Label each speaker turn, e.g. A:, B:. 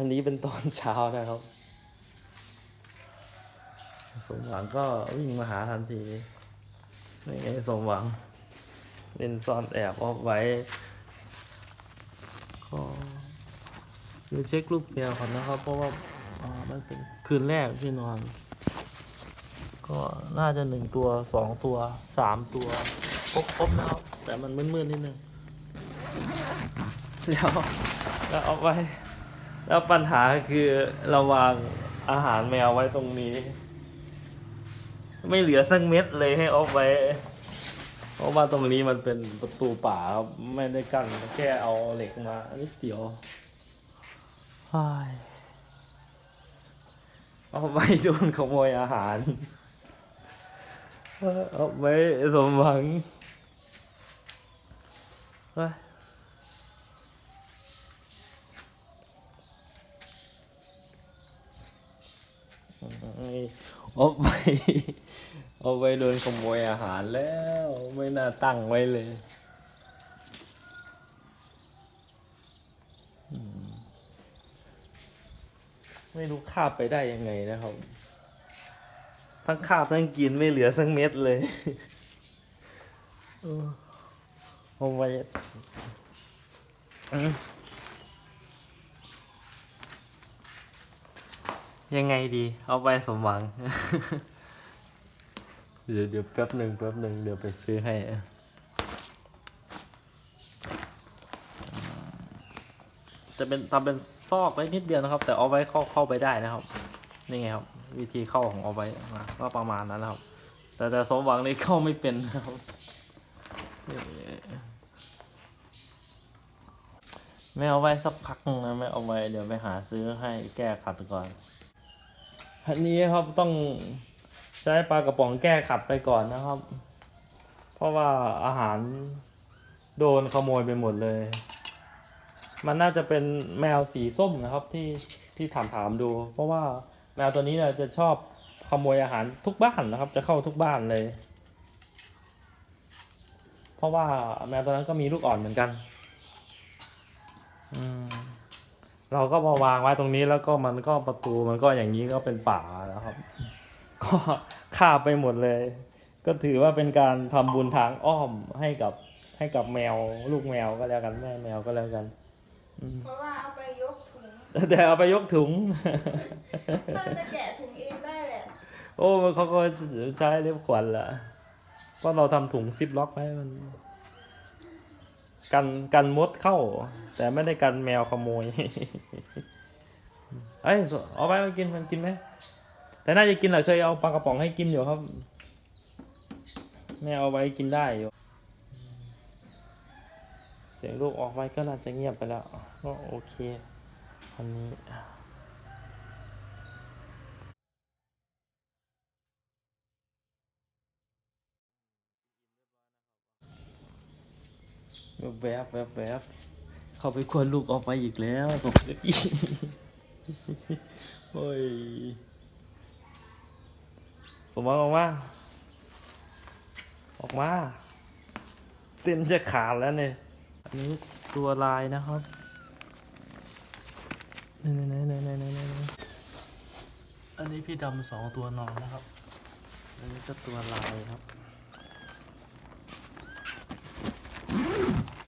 A: อันนี้เป็นตอนเช้านะครับ สมหวังก็วิ่งมาหาทันทีนี่ไงสมหวัง เล่นซ่อนแอบเอาไว้ก็เดี๋ยวเช็ครูปแมวก่อนนะครับ เพราะว่ามันเป็นคืนแรกที่นอน ก็น่าจะหนึ่งตัวสองตัวสามตัวครบครบนะครับแต่มันมืดๆนิดนึงแล้วแล้วเอาไว้ แล้วปัญหาคือเราวางอาหารแมวไว้ตรงนี้ ไม่เหลือสักเม็ดเลยให้เอาไว้ เพราะว่าตรงนี้มันเป็นประตูป่าครับไม่ได้กั้นแค่เอาเหล็กมานิดเดียวเอาไว้โดนขโมยอาหาร เอาไว้สมหวังเฮ้ย อาไปเอาไปโดนขโมยอาหารแล้ว ไม่น่าตั้งไว้เลยไม่รู้คาบไปได้ยังไงนะครับ ทั้งคาบทั้งกินไม่เหลือสักเม็ดเลยเออเอาไว้อืม ยังไงดี เอาไปสมหวัง เดี๋ยวเดี๋ยวแป๊บหนึ่งแป๊บหนึ่งเดี๋ยวไปซื้อให้จะเป็นทำเป็นซอกไว้นิดเดียวนะครับ แต่เอาไว้เข้าเข้าไปได้นะครับ นี่ไงครับ วิธีเข้าของเอาไว้ก็ประมาณนั้นนะครับ แต่แต่สมหวังนี่เข้าไม่เป็นนะครับไม่เอาไว้สักพักนึงนะไม่เอาไว้เดี๋ยวไปหาซื้อให้แก้ขัดก่อน อันนี้ครับต้องใช้ปลากระป๋องแก้ขัดไปก่อนนะครับ เพราะว่าอาหารโดนขโมยไปหมดเลย มันน่าจะเป็นแมวสีส้มนะครับที่ที่ถามถามดู เพราะว่าแมวตัวนี้เนี่ยจะชอบขโมยอาหารทุกบ้านนะครับ จะเข้าทุกบ้านเลย เพราะว่าแมวตัวนั้นก็มีลูกอ่อนเหมือนกัน อืม เราก็มาวางไว้ตรงนี้แล้วก็มันก็ประตูมันก็อย่างนี้ก็เป็นป่าแล้วครับ ก็ฆ่าไปหมดเลย ก็ถือว่าเป็นการทำบุญทางอ้อมให้กับให้กับแมวลูกแมวก็แล้วกันแม่แมวก็แล้วกันอืม
B: เพราะว่าเอาไปยกถุง
A: แต่เอาไปยกถุง
B: ต้นจะแกะถุงเองได้แหละ
A: โอ้มันเขาก็ใช้เล็บขวัญแหละเพราะเราทำถุงซิปล็อกไว้มัน กันกันมดเข้า แต่ไม่ได้กันแมวขโมยเอ้ยเอาไปมากินมันกินไหมแต่น่าจะกินแหละเคยเอาปลากระป๋องให้กินอยู่ครับแม่เอาไว้กินได้อยู่เสียงลูกออกไปก็น่าจะเงียบไปแล้ว ก็โอเคอันนี้ แวบแวบแวบเข้าไปควนลูกออกไปอีกแล้วตกเก้าอี้โอ้ยสมมติออกมา ออกมา เต้นจะขาดแล้วเนี่ย อันนี้ตัวลายนะครับนี่นี่นี่นี่นี่นี่อันนี้พี่ดำสองตัวนอนนะครับ อันนี้ก็ตัวลายครับ